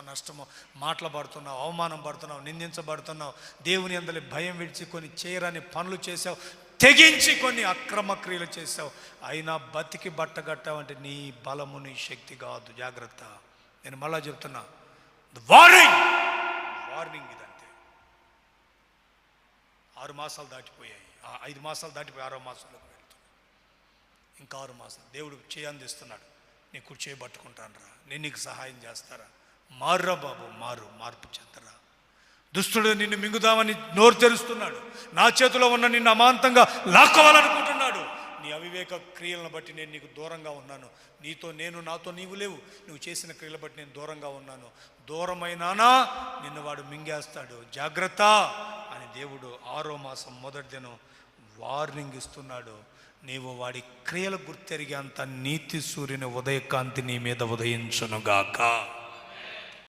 కష్టమో నష్టమో మాటలు పడుతున్నావు అవమానం పడుతున్నావు నిందించబడుతున్నావు దేవుని అందరి భయం విడిచి కొన్ని చేయరాని పనులు చేసావు తెగించి కొన్ని అక్రమ క్రియలు చేసావు అయినా బతికి బట్టగట్టావంటే నీ బలము నీ శక్తి కాదు. జాగ్రత్త. నేను మళ్ళా చెప్తున్నా. వార్నింగ్ వార్నింగ్ ఇదంతే. ఆరు మాసాలు దాటిపోయాయి. ఐదు మాసాలు దాటిపోయి ఆరో మాసంలోకి వెళ్తున్నాయి. ఇంకా ఆరు మాసాలు. దేవుడు చేయందిస్తున్నాడు. నీ కుర్చీ పట్టుకుంటాను రా నేను నీకు సహాయం చేస్తారా? మారురా బాబు మారు మార్పు చెందరా. దుష్టుడు నిన్ను మింగుదామని నోరు తెరుస్తున్నాడు. నా చేతిలో ఉన్న నిన్ను అమాంతంగా లాక్కోవాలనుకుంటున్నాడు. నీ అవివేక క్రియలను బట్టి నేను నీకు దూరంగా ఉన్నాను. నీతో నేను నాతో నీవు లేవు. నువ్వు చేసిన క్రియల బట్టి నేను దూరంగా ఉన్నాను. దూరమైనానా నిన్ను వాడు మింగేస్తాడు. జాగ్రత్త అని దేవుడు ఆరో మాసం మొదటి దినం వార్నింగ్ ఇస్తున్నాడు. నీవు వాడి క్రియలు గుర్తెరిగే అంత నీతి సూర్యుని ఉదయకాంతి నీ మీద ఉదయించునుగాక.